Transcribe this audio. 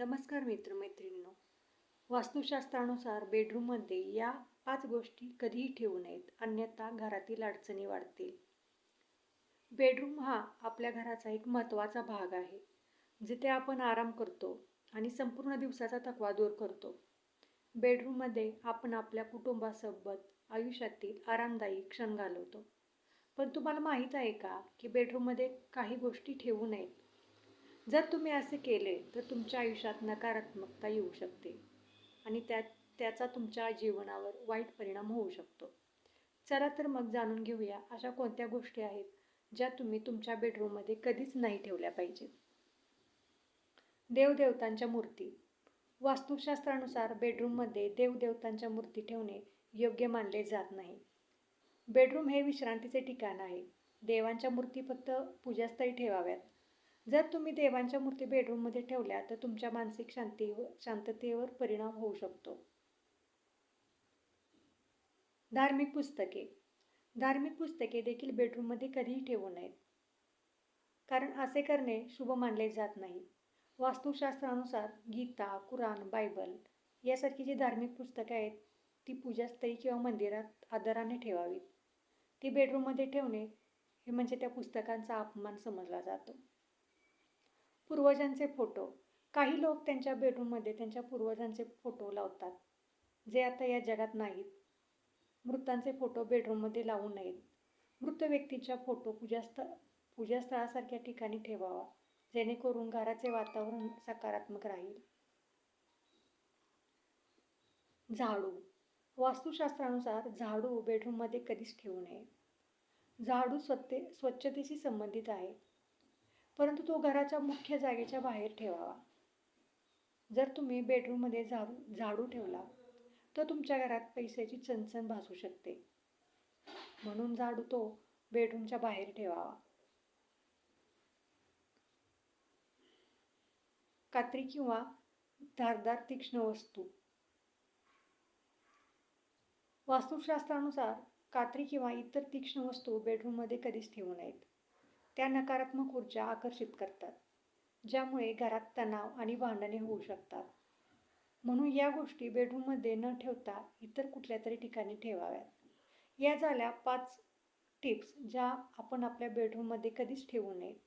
नमस्कार मित्रमैत्रिणींनो. वास्तुशास्त्रानुसार बेडरूममध्ये या पाच गोष्टी कधीही ठेवू नयेत अन्यथा घरातील अडचणी वाढतील. बेडरूम हा आपल्या घराचा एक महत्त्वाचा भाग आहे जिथे आपण आराम करतो आणि संपूर्ण दिवसाचा थकवा दूर करतो. बेडरूममध्ये आपण आपल्या कुटुंबासोबत आयुष्यातील आरामदायी क्षण घालवतो. पण तुम्हाला माहीत आहे का की बेडरूममध्ये काही गोष्टी ठेवू नयेत? जर तुम्ही असे केले तर तुमच्या आयुष्यात नकारात्मकता येऊ शकते आणि त्या त्याचा तुमच्या जीवनावर वाईट परिणाम होऊ शकतो. चला तर मग जाणून घेऊया अशा कोणत्या गोष्टी आहेत ज्या तुम्ही तुमच्या बेडरूममध्ये कधीच नाही ठेवल्या पाहिजेत. देवदेवतांच्या मूर्ती. वास्तुशास्त्रानुसार बेडरूममध्ये देवदेवतांच्या मूर्ती ठेवणे योग्य मानले जात नाही. बेडरूम हे विश्रांतीचे ठिकाण आहे. देवांच्या मूर्ती फक्त पूजास्थळी ठेवाव्यात. जर तुम्ही देवांच्या मूर्ती बेडरूममध्ये ठेवल्या तर तुमच्या मानसिक शांतीवर शांततेवर परिणाम होऊ शकतो. धार्मिक पुस्तके. धार्मिक पुस्तके देखील बेडरूममध्ये कधीही ठेवू नयेत. कारण असे करणे शुभ मानले जात नाही. वास्तुशास्त्रानुसार गीता कुराण बायबल यासारखी जी धार्मिक पुस्तके आहेत ती पूजास्थळी किंवा मंदिरात आदराने ठेवावीत. ती बेडरूममध्ये ठेवणे हे म्हणजे त्या पुस्तकांचा अपमान समजला जातो. पूर्वजांचे फोटो. काही लोक त्यांच्या बेडरूममध्ये त्यांच्या पूर्वजांचे फोटो लावतात जे आता या जगात नाहीत. मृतांचे फोटो बेडरूममध्ये लावू नयेत. मृत व्यक्तीच्या फोटो पूजास्थ पूजास्थळासारख्या ठिकाणी ठेवावा जेणेकरून घराचे वातावरण सकारात्मक राहील. झाडू. वास्तुशास्त्रानुसार झाडू बेडरूममध्ये कधीच ठेवू नये. झाडू स्वत्ते स्वच्छतेशी संबंधित आहे. परंतु तो घराच्या मुख्य जागेच्या बाहेर ठेवावा. जर तुम्ही बेडरूममध्ये झाडू झाडू ठेवला तर तुमच्या घरात पैशाची चणचण भासू शकते. म्हणून झाडू तो बेडरूमच्या बाहेर ठेवावा. कात्री किंवा धारदार तीक्ष्ण वस्तू. वास्तुशास्त्रानुसार कात्री किंवा इतर तीक्ष्ण वस्तू बेडरूममध्ये कधीच ठेवू नयेत. त्या नकारात्मक ऊर्जा आकर्षित करतात ज्यामुळे घरात तणाव आणि भांडणे होऊ शकतात. म्हणून या गोष्टी बेडरूममध्ये न ठेवता इतर कुठल्या तरी ठिकाणी ठेवाव्यात. या झाल्या पाच टिप्स ज्या आपण आपल्या बेडरूममध्ये कधीच ठेवू नयेत